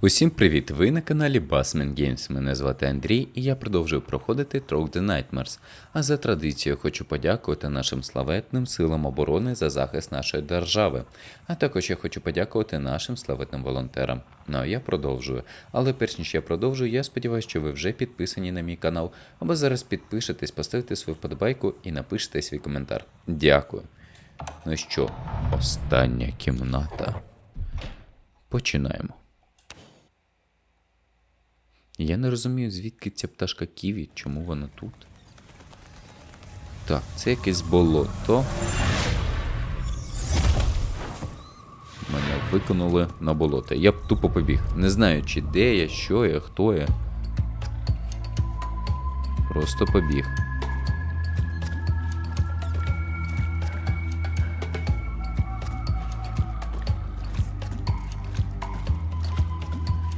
Усім привіт! Ви на каналі Bassman Games. Мене звати Андрій, і я продовжую проходити Trog the Nightmares. А за традицією хочу подякувати нашим славетним силам оборони за захист нашої держави. А також я хочу подякувати нашим славетним волонтерам. Ну а я продовжую. Але перш ніж я продовжую, я сподіваюся, що ви вже підписані на мій канал, або зараз підпишетесь, поставите свою вподобайку і напишете свій коментар. Дякую. Ну що, остання кімната. Починаємо. Я не розумію, звідки ця пташка Ківі, чому вона тут. Так, це якесь болото. Мене викинули на болото. Я б тупо побіг. Не знаю, чи де я, що я, хто я. Просто побіг.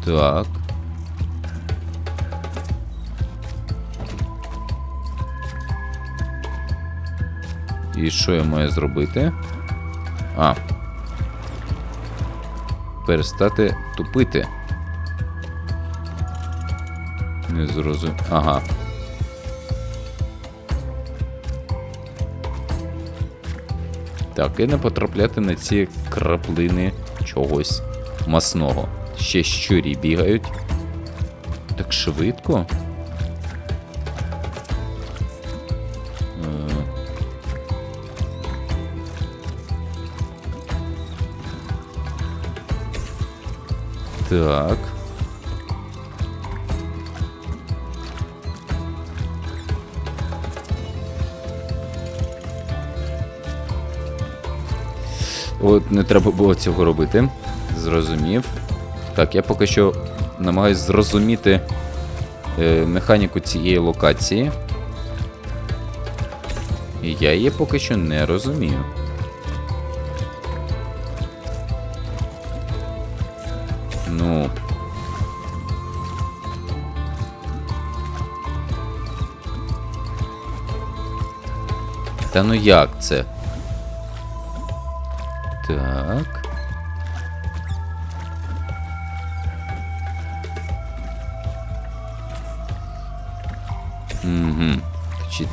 Так. І що я маю зробити? А. Перестати тупити. Не зрозум... Ага. Так, і не потрапляти на ці краплини чогось масного. Ще щурі бігають. Так швидко. Е. Так. От не треба було цього робити. Зрозумів. Так, я поки що намагаюсь зрозуміти е, механіку цієї локації. І я її поки що не розумію. Ну. Та ну як це?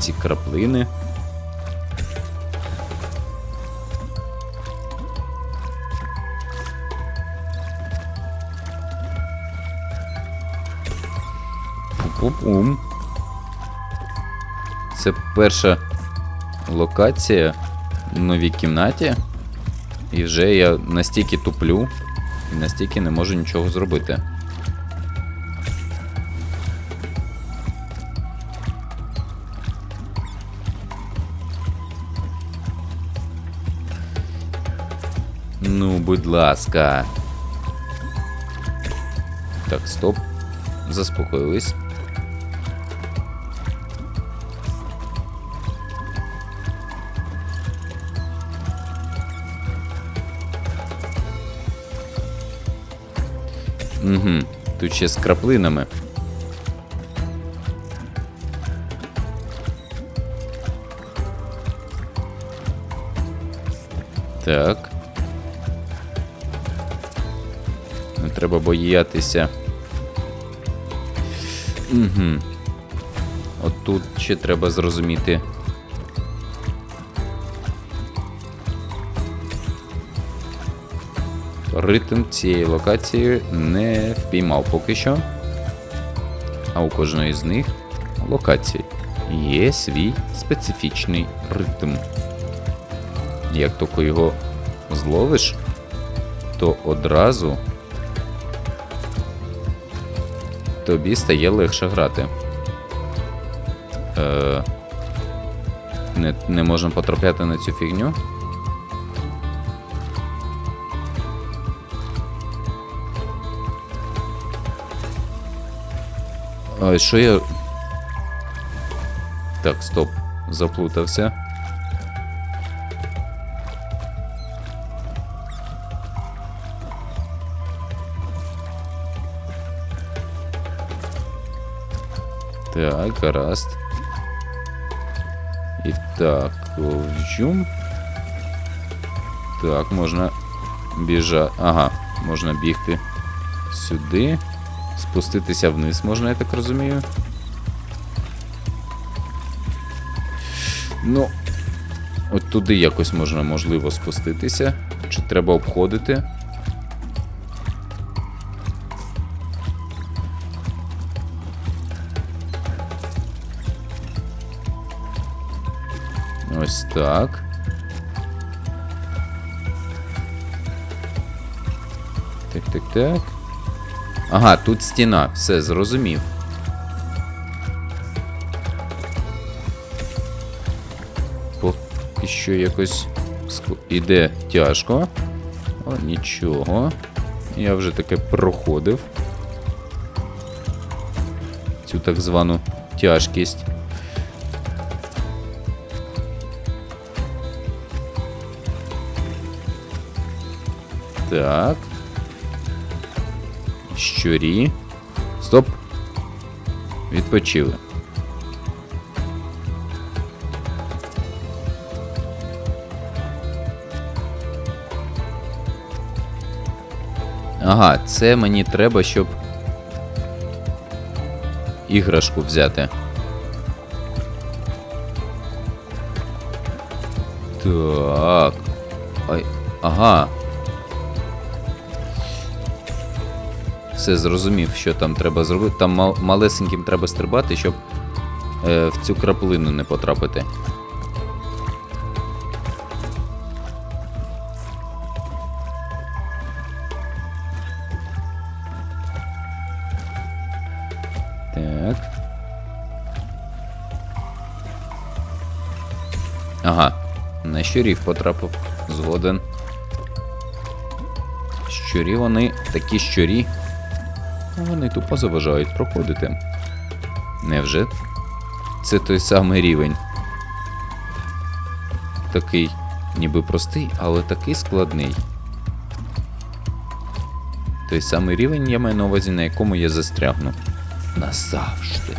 Ці краплини? Пу-пу-пум. Це перша локація в новій кімнаті. І вже я настільки туплю і настільки не можу нічого зробити. Ласка. Так, стоп. Заспокоїлись. Угу. Тут ще з краплинами. Так. Треба боятися. Угу. От тут ще треба зрозуміти. Ритм цієї локації не впіймав поки що. А у кожної з них локацій є свій специфічний ритм. Як тільки його зловиш, то одразу тобі стає легше грати. Е, не, не можемо потрапляти на цю фігню. Ой, що я. Так, стоп. Заплутався. Так, гаразд. І так, вжум. Так, можна біжа. Ага, можна бігти сюди. Спуститися вниз можна, я так розумію. Ну, от туди якось можна, можливо, спуститися. Чи треба обходити? Так. Так, так, так. Ага, тут стіна, все, зрозумів. Поки що якось іде тяжко. О, нічого. Я вже таке проходив. Цю так звану тяжкість. Так. Щурі. Стоп. Відпочили. Ага, це мені треба, щоб іграшку взяти. Так. Ай, ага. Все зрозумів, що там треба зробити. Там мал- малесеньким треба стрибати, щоб е, в цю краплину не потрапити. Так. Ага. На щурів потрапив. Згоден. Щурі вони такі щурі. Вони тупо заважають проходити. Невже? Це той самий рівень. Такий, ніби простий, але такий складний. Той самий рівень я маю на увазі, на якому я застрягну. Назавжди.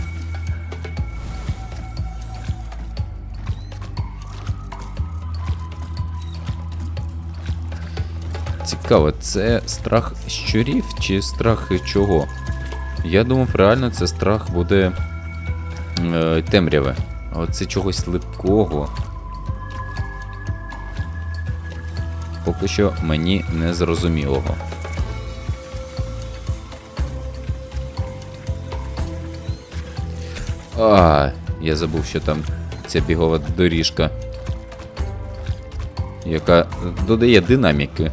Цікаво, це страх щурів чи страх чого? Я думав, реально це страх буде е, темряви. А це чогось липкого. Поки що мені не зрозумілого. А, я забув, що там ця бігова доріжка. Яка додає динаміки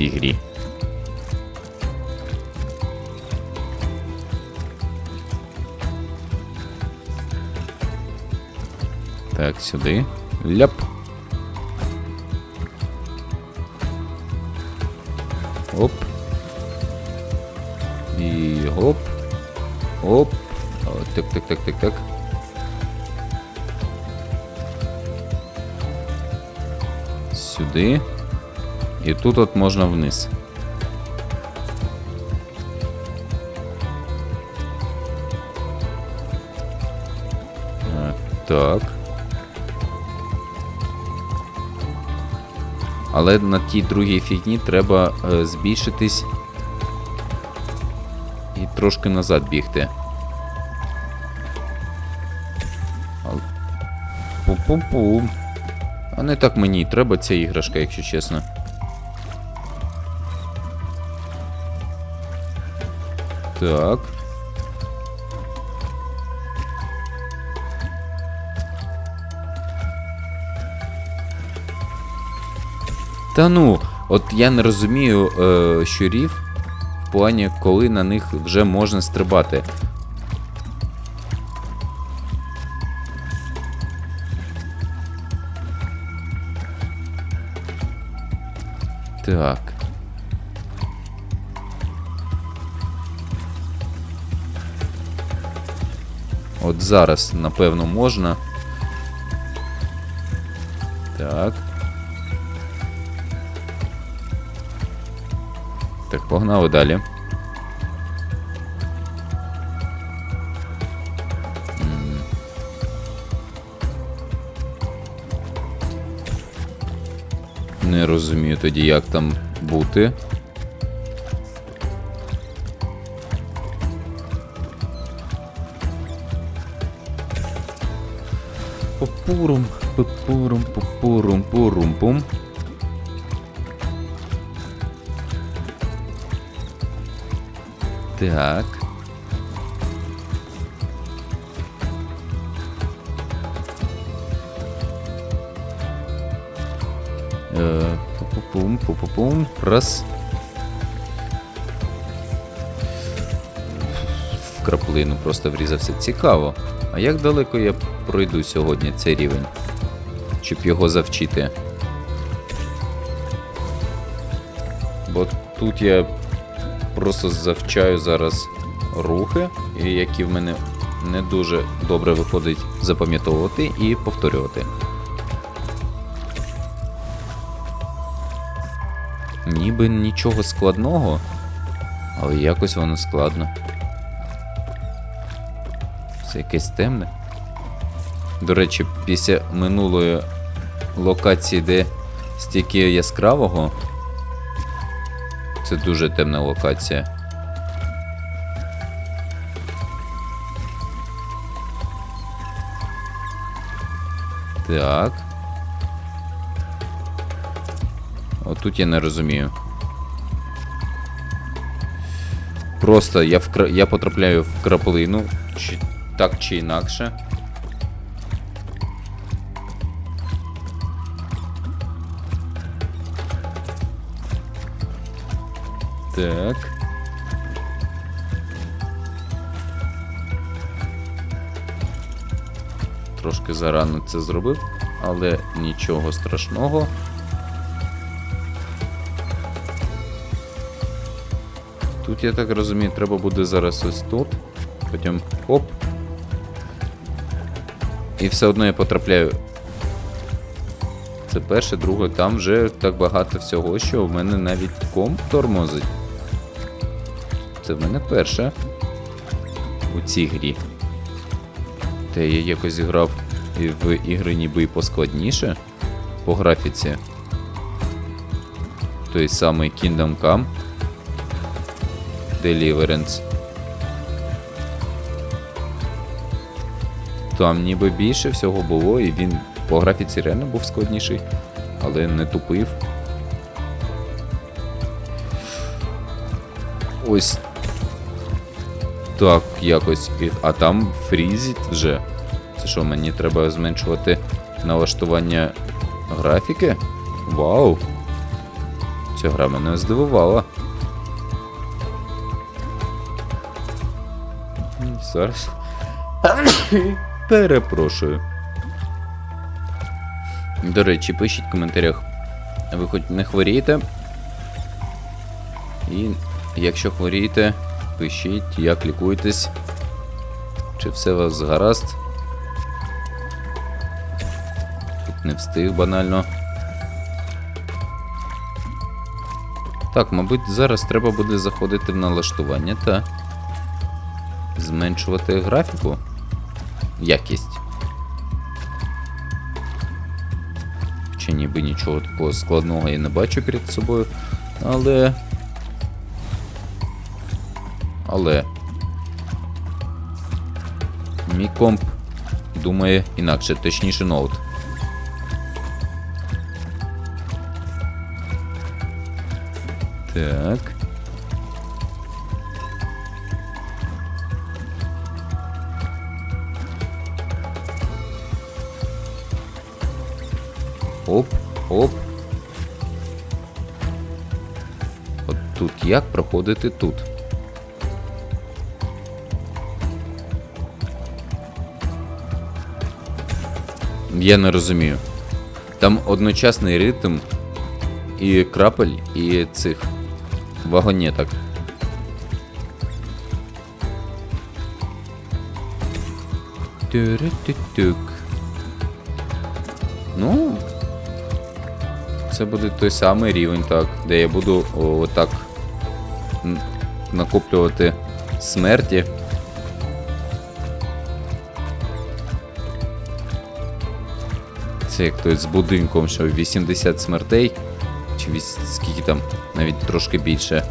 цій грі. Так, сюди. Ляп. Оп. І. Оп. О, так, так, так, так, так. Сюди. І тут от можна вниз. Е, Так. Але на тій другій фігні треба е, збільшитись і трошки назад бігти. Пу-пу-пу. А не так мені треба ця іграшка, якщо чесно. Так. Та ну, от я не розумію е, щурів в плані, коли на них вже можна стрибати. Так. Зараз, напевно, можна. Так. Так, погнали далі. Не розумію тоді, як там бути. Пупурум, пупурум, пупурум, пурум, пум. Так. Е, Пу-пу-пум, пу-пу-пум. Раз. В краплину просто врізався. Цікаво. А як далеко я пройду сьогодні цей рівень? Щоб його завчити? Бо тут я просто завчаю зараз рухи, які в мене не дуже добре виходить запам'ятовувати і повторювати. Ніби нічого складного, але якось воно складно. Це якесь темне. До речі, після минулої локації, де стільки яскравого, це дуже темна локація. Так. Отут я не розумію. Просто я, вкра... я потрапляю в краплину, чи... так чи інакше. Так. Трошки зарано це зробив, але нічого страшного. Тут, я так розумію, треба буде зараз ось тут. Потім оп. І все одно я потрапляю. Це перше, друге, там вже так багато всього, що в мене навіть комп тормозить. Це в мене перше. У цій грі. Та я якось грав в ігри ніби і поскладніше по графіці. Той самий Kingdom Come. Deliverance. Там ніби більше всього було, і він по графіці реально був складніший, але не тупив. Ось так якось. А там фрізить вже. Це що, мені треба зменшувати налаштування графіки? Вау! Ця гра мене здивувала. Зараз. Перепрошую. До речі, пишіть в коментарях, ви хоч не хворієте. І якщо хворієте, пишіть, як лікуєтесь. Чи все у вас гаразд. Тут не встиг банально. Так, мабуть, зараз треба буде заходити в налаштування та зменшувати графіку. Якість. Чи ніби нічого такого складного я не бачу перед собою. Але. Але. Мій комп думає інакше, точніше ноут. Так. Оп. От тут як проходити тут? Я не розумію. Там одночасний ритм і крапель, і цих вагонеток. Тюрю-тю-тюк. Ну. Це буде той самий рівень, так, де я буду отак накоплювати смерті. Це як той з будинком, що 80 смертей. Чи віс... скільки там, навіть трошки більше.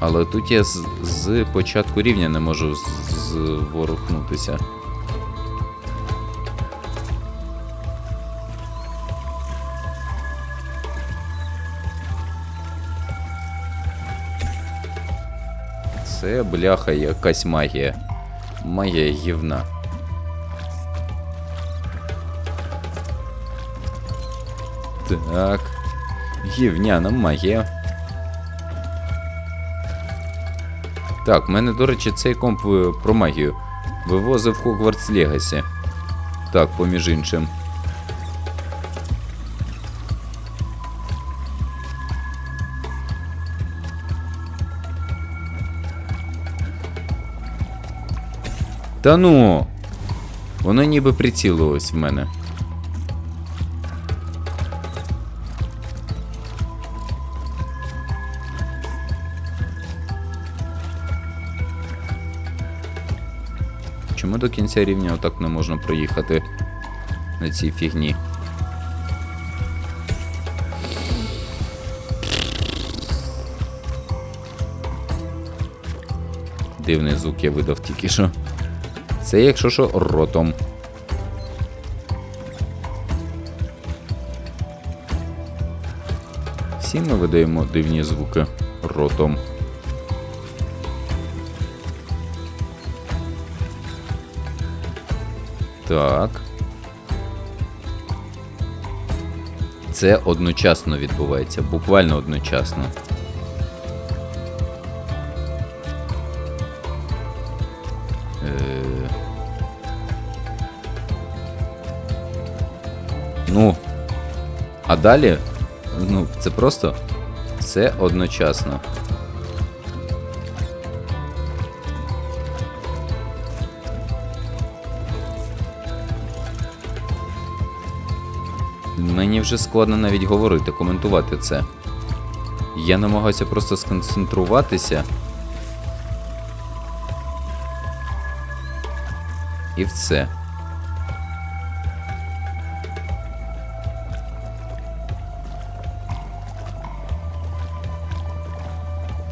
Але тут я з, з початку рівня не можу зворухнутися. Це бляха якась магія. Магія гівна. Так. Гівняна магія. Так, в мене, до речі, цей комп е, про магію вивозив Хогвартс Легасі. Так, поміж іншим. Та ну. Воно ніби прицілилось в мене. Чому до кінця рівня отак не можна проїхати на цій фігні? Дивний звук я видав тільки що. Це якщо що ротом. Всі ми видаємо дивні звуки ротом. Так. Це одночасно відбувається, буквально одночасно. Далі. Ну, це просто все одночасно. Мені вже складно навіть говорити, коментувати це. Я намагаюся просто сконцентруватися. І все.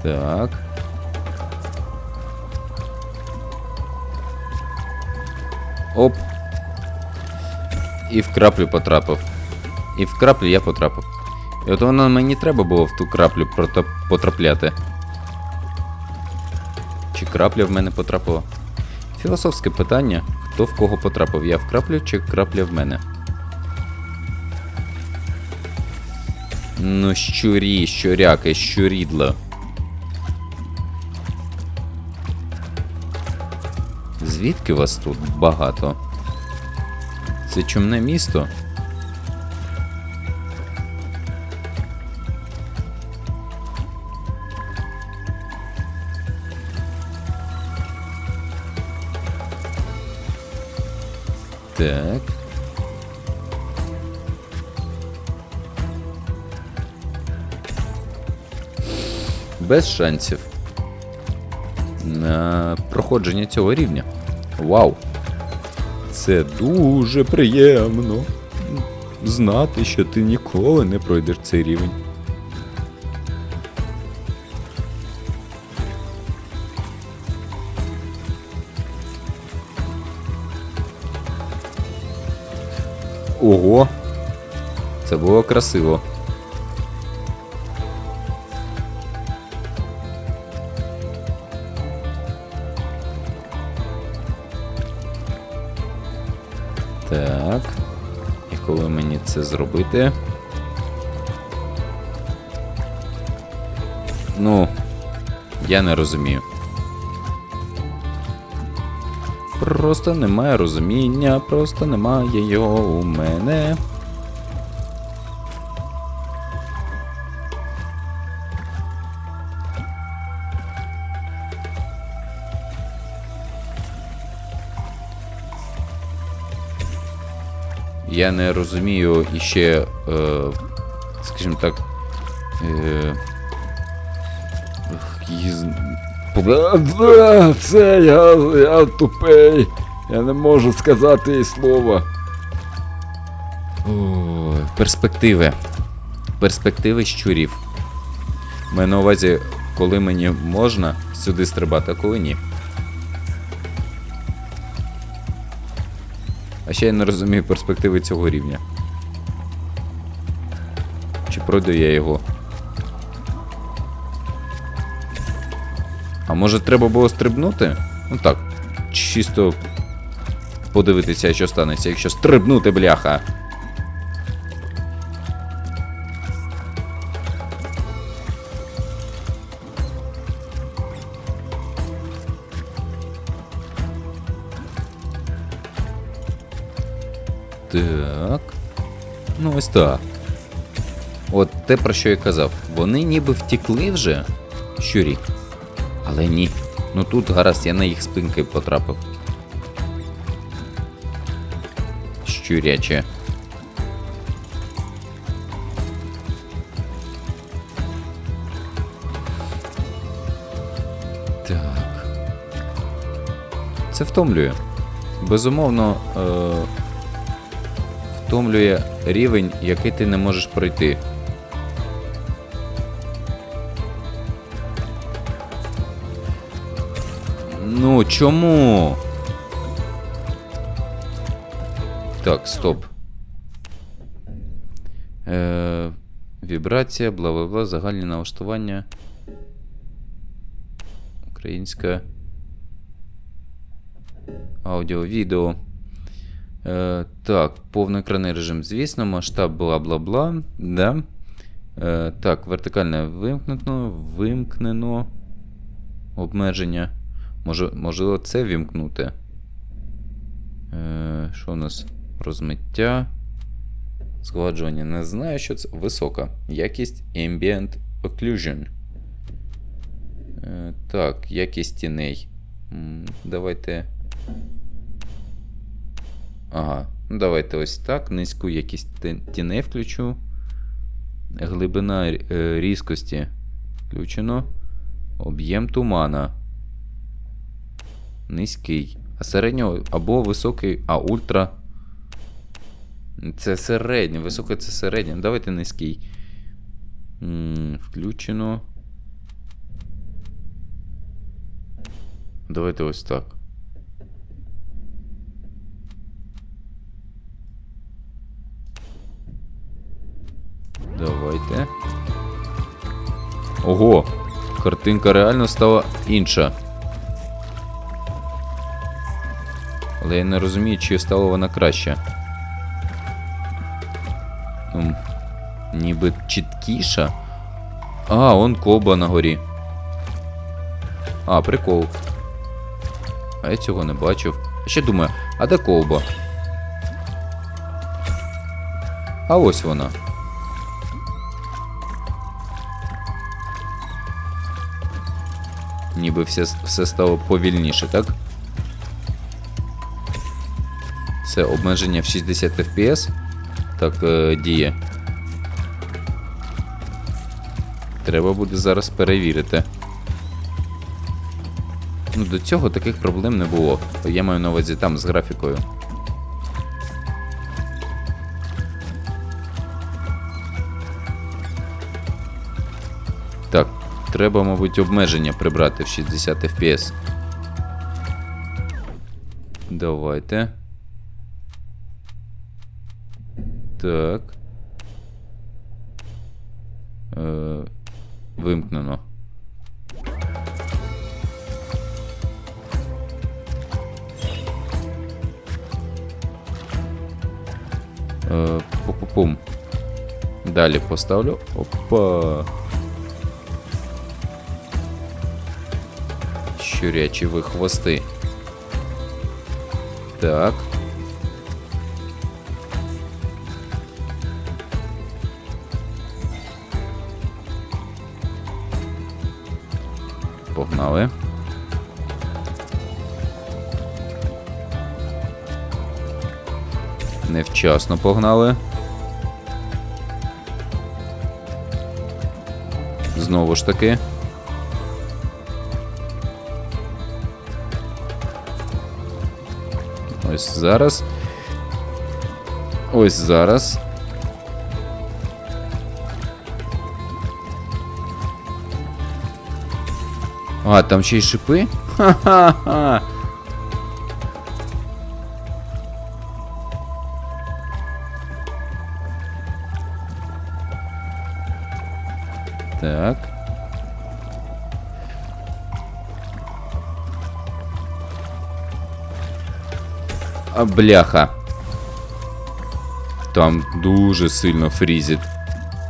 Так. Оп. І в краплю потрапив. І в краплю я потрапив. І от воно мені треба було в ту краплю потрапляти. Чи крапля в мене потрапила? Філософське питання: хто в кого потрапив? Я в краплю чи крапля в мене? Ну, щурі, щуряки, щурідло. Звідки вас тут багато? Це чумне місто? Так. Без шансів. На проходження цього рівня. Вау! Це дуже приємно. Знати, що ти ніколи не пройдеш цей рівень. Ого! Це було красиво. Так. І коли мені це зробити. Ну, я не розумію. Просто немає розуміння, просто немає його у мене. Я не розумію іще, е, скажімо так. Е, Це я, я тупий. Я не можу сказати їй слова. Ой, перспективи. Перспективи щурів. Маю на увазі, коли мені можна сюди стрибати, а коли ні. Ще я не розумію перспективи цього рівня. Чи пройду я його? А може треба було стрибнути? Ну так. Чисто подивитися, що станеться, якщо стрибнути, бляха. Так. От те, про що я казав. Вони ніби втекли вже щурі. Але ні. Ну тут гаразд, я на їх спинки потрапив. Щуряче. Так. Це втомлює. Безумовно, е- втомлює рівень, який ти не можеш пройти. Ну, чому? Так, стоп. Е, вібрація, бла бла бла, загальні налаштування. Українська. Аудіо, відео. Е, так, повноекранний режим, звісно, масштаб бла бла бла. Да. Е, так, вертикальне вимкнено, вимкнено. Обмеження. Може, можливо, це вімкнути. Е, що у нас? Розмиття. Згладжування. Не знаю, що це. Висока. Якість Ambient Occlusion. Е, так, якість тіней. Давайте. Ага. Ну, давайте ось так. Низьку якість ті- тіней включу. Глибина е, різкості включено. Об'єм тумана. Низький. А середнього або високий, а ультра. Це середнє. Високий це середнє. Давайте низький. Включено. Давайте ось так. Давайте. Ого! Картинка реально стала інша. Але я не розумію, чи стала вона краще. Ну, ніби чіткіша. А, он колба на горі. А, прикол. А я цього не бачив. Ще думаю, а де колба? А ось вона. Ніби все, все стало повільніше, так? Це обмеження в 60 FPS. Так е, діє. Треба буде зараз перевірити. Ну, до цього таких проблем не було. Я маю на увазі там з графікою. Треба, мабуть, обмеження прибрати в 60 FPS. Давайте. Так. Е, вимкнено. Е, пу-пу-пум. Далі поставлю. Опа. Щурячі ви хвости. Так. Погнали. Невчасно погнали. Знову ж таки. Ось зараз. Ось зараз. А, там ще й шипи? Ха-ха-ха. Бляха. Там дуже сильно фрізить.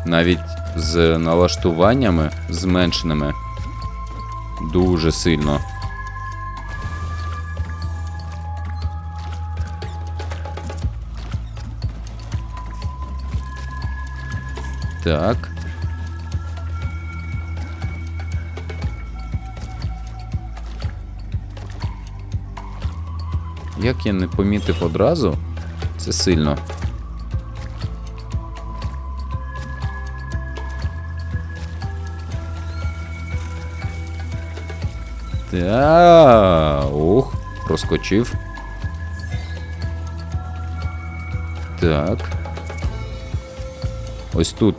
Навіть з налаштуваннями зменшеними. Дуже сильно. Так. Як я не помітив одразу, це сильно. Та, ух, проскочив. Так. Ось тут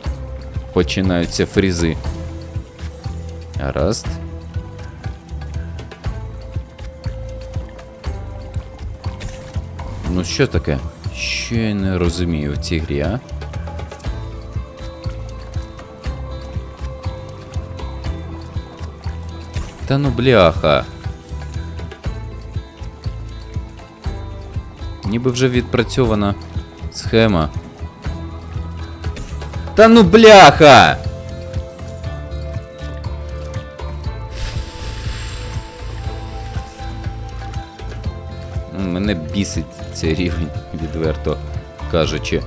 починаються фрізи. Гаразд. Ну що таке? Що я не розумію в цій грі, а? Та ну бляха. Ніби вже відпрацьована схема. Та ну бляха! Цей рівень, відверто кажучи.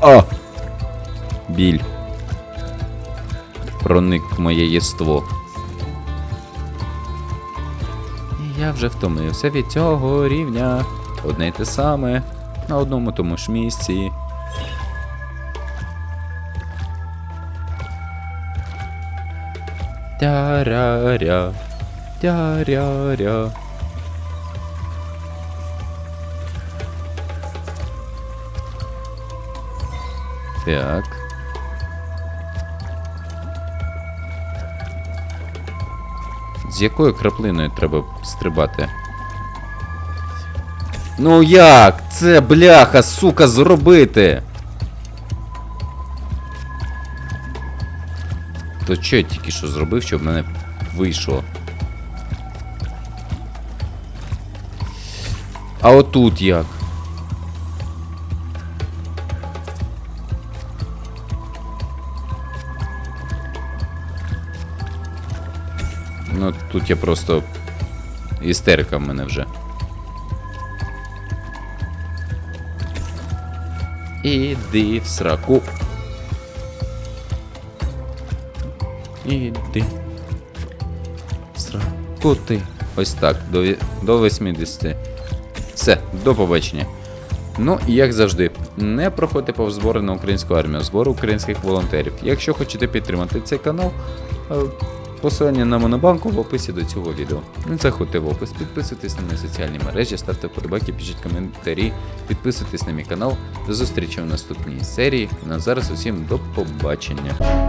О! Біль. Проник моє єство. Я вже втомився від цього рівня. Одне й те саме. На одному тому ж місці. Тя-ря-ря. Тя-ря-ря. Так. З якою краплиною треба стрибати? Ну як? Це бляха, сука, зробити? То що я тільки що зробив, щоб мене вийшло? А отут як? Ну, тут я просто. Істерика в мене вже. Іди в сраку. В сраку ти. Ось так, до, до 80. Все, до побачення. Ну і як завжди, не проходьте повз збори на українську армію, збори українських волонтерів. Якщо хочете підтримати цей канал, е, посилання на монобанку в описі до цього відео. Не заходьте в опис, підписуйтесь на мої соціальні мережі, ставте вподобайки, пишіть коментарі, підписуйтесь на мій канал. До зустрічі в наступній серії. На зараз усім до побачення.